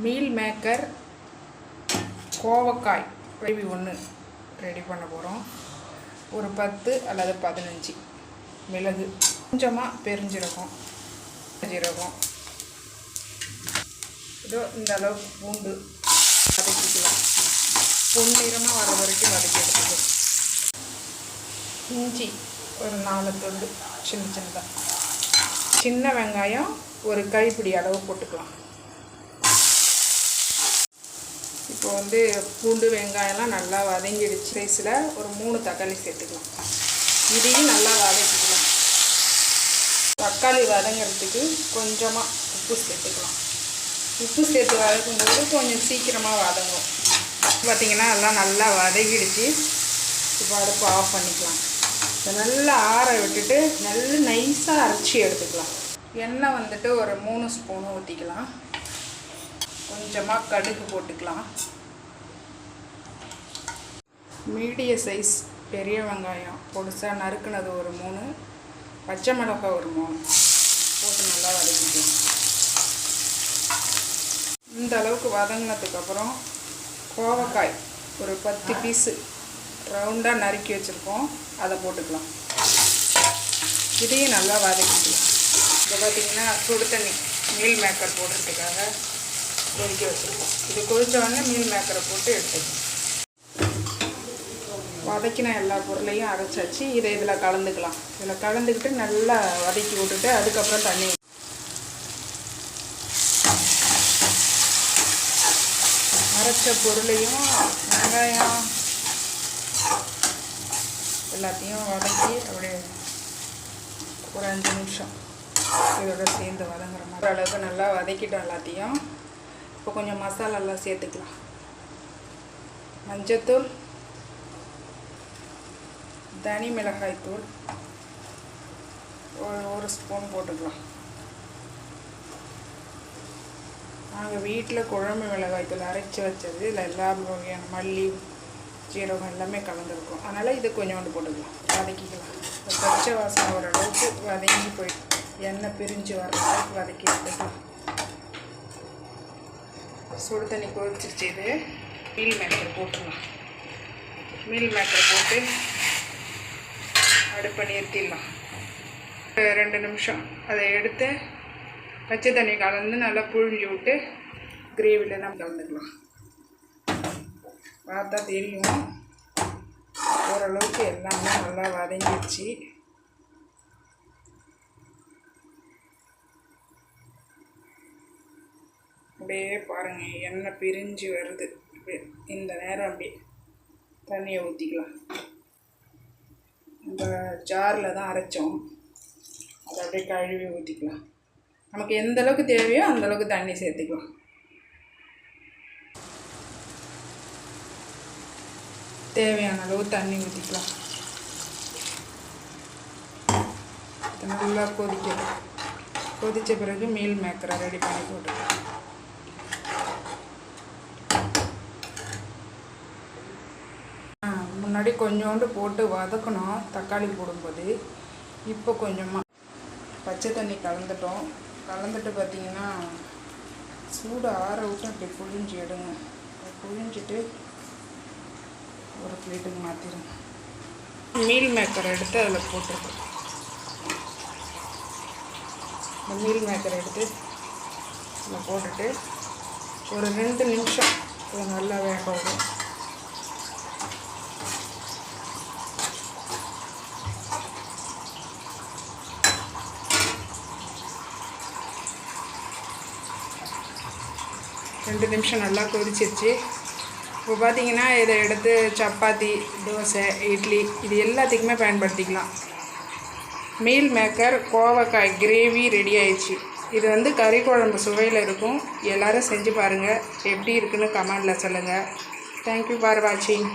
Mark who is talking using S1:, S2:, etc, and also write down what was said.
S1: Meal maker கோவக்காய். Gravy ஒன்று ready பண்ண போகிறோம் ஒரு பத்து அல்லது பதினஞ்சு. மிளகு. கொஞ்சமாக பெருஞ்சீரகம். ஜீரகம் இதோ இந்த அளவுக்கு பூண்டு வதக்கிக்கலாம் பொன்னிறமாக வர வரைக்கும் வதக்கி எடுத்துக்கலாம் இஞ்சி ஒரு நாலு தொண்டு. சின்ன சின்னதாக சின்ன வெங்காயம் ஒரு கைப்பிடி அளவு போட்டுக்கலாம். இப்போ வந்து பூண்டு வெங்காயம்லாம் நல்லா வதங்கிடுச்சு. ரைஸில் ஒரு மூணு தக்காளி சேர்த்துக்கலாம். இதையும் நல்லா வதக்கிக்கலாம். தக்காளி வதங்கிறதுக்கு கொஞ்சமாக உப்பு சேர்த்துக்கலாம். உப்பு சேர்த்து வதக்கும்போது கொஞ்சம் சீக்கிரமாக வதங்கும். பார்த்திங்கன்னா எல்லாம் நல்லா வதங்கிடுச்சு. இப்போ அடுப்பு ஆஃப் பண்ணிக்கலாம். இப்போ நல்லா ஆற விட்டுட்டு நல்லா நைஸாக அரைச்சி எடுத்துக்கலாம். எண்ணெய் வந்துட்டு ஒரு மூணு ஸ்பூன் ஊற்றிக்கலாம் கொஞ்சமாக கடுகு போட்டுக்கலாம். மீடிய சைஸ் பெரிய வெங்காயம் பொடிசாக நறுக்குனது ஒரு மூணு பச்சை மிளகாய் ஒரு மூணு. போட்டு நல்லா வதக்கிக்கலாம். இந்த அளவுக்கு வதங்கினதுக்கப்புறம் கோவக்காய் ஒரு பத்து பீஸு ரவுண்டாக நறுக்கி வச்சுருக்கோம். அதை போட்டுக்கலாம். இதையும் நல்லா வதக்கிக்கலாம். இப்போ பார்த்தீங்கன்னா சுடு தண்ணி மீல் மேக்கர் போடுறதுக்காக கொதிக்க வச்சுருக்கோம். இது கொதிச்ச உடனே மேக்கரை போட்டு எடுத்துக்கணும். வதக்கின எல்லா பொருளையும் அரைச்சாச்சு இதை இதில் கலந்துக்கலாம். இதில் கலந்துக்கிட்டு நல்லா வதக்கி விட்டுட்டு அதுக்கப்புறம் தண்ணி அரைச்ச பொருளையும் வெங்காயம் எல்லாத்தையும் வதக்கி அப்படியே ஒரு அஞ்சு நிமிஷம் இதோட சேர்ந்து வதங்குற மாதிரி. அளவுக்கு நல்லா வதக்கிட்டோம் எல்லாத்தையும். இப்போ கொஞ்சம் மசாலாலாம் சேர்த்துக்கலாம். மஞ்சத்தூள் தனி மிளகாய் தூள் ஒரு ஒரு ஸ்பூன் போட்டுக்கலாம். நாங்கள் வீட்டில் குழம்பு மிளகாய் தூள் அரைச்சி வச்சது இதில் எல்லா வகையான மல்லி ஜீரகம் எல்லாமே கலந்துருக்கும். அதனால் இது கொஞ்சோண்டு போட்டுக்கலாம். வதக்கிக்கலாம். இப்போ பச்சை வாசனை ஓரளவுக்கு வதங்கி போய் எண்ணெய் பிரிஞ்சு வர வதக்கி எடுத்துக்கலாம். சுடு தண்ணி கொதிச்சிருச்சு இது. மீல் மேக்கர் போட்டுடலாம். மீல் மேக்கர் போட்டு அடுப்பை நிறுத்திடலாம் ரெண்டு நிமிஷம். அதை எடுத்து பச்சை தண்ணி கலந்து நல்லா புழிஞ்சு விட்டு கிரேவியில் நம்ம கலந்துக்கலாம். பார்த்தா தெரியும். ஓரளவுக்கு எல்லாமே நல்லா வதங்கிடுச்சு அப்படியே பாருங்கள் எண்ணெய் பிரிஞ்சு வருது. அப்படியே இந்த நேரம் அப்படியே தண்ணியை ஊற்றிக்கலாம் இந்த ஜாரில் தான் அரைச்சோம். அதை அப்படியே கழுவி ஊற்றிக்கலாம் நமக்கு எந்த அளவுக்கு தேவையோ அந்த அளவுக்கு தண்ணி சேர்த்துக்கலாம். தேவையான அளவு தண்ணி ஊற்றிக்கலாம் நல்லா கொதிக்கணும் கொதித்த பிறகு மீல் மேக்கரை ரெடி பண்ணி போட்டுக்கலாம். முன்னாடி கொஞ்சோண்டு போட்டு வதக்கணும். தக்காளி போடும்போது இப்போ கொஞ்சமாக பச்சை தண்ணி கலந்துட்டோம். கலந்துட்டு பார்த்தீங்கன்னா சூடு ஆற விட்டு அப்படி புழிஞ்சு எடுங்க. புழிஞ்சிட்டு ஒரு பிளேட்டுக்கு மாற்றிடுங்க மீல் மேக்கர் எடுத்து அதில் போட்டுருக்கோம். இந்த மீல் மேக்கர் எடுத்து அதில் போட்டுட்டு ஒரு ரெண்டு நிமிஷம் நல்லா வேக விடும். ரெண்டு நிமிஷம் நல்லா கொதிச்சிருச்சு. இப்போ பார்த்தீங்கன்னா இதை எடுத்து சப்பாத்தி தோசை இட்லி இது எல்லாத்துக்குமே பயன்படுத்திக்கலாம். மீல் மேக்கர் கோவக்காய் கிரேவி ரெடி ஆயிடுச்சு. இது வந்து கறி குழம்பு சுவையில் இருக்கும். எல்லோரும் செஞ்சு பாருங்கள் எப்படி இருக்குன்னு கமெண்டில் சொல்லுங்கள் தேங்க்யூ ஃபார் வாட்சிங்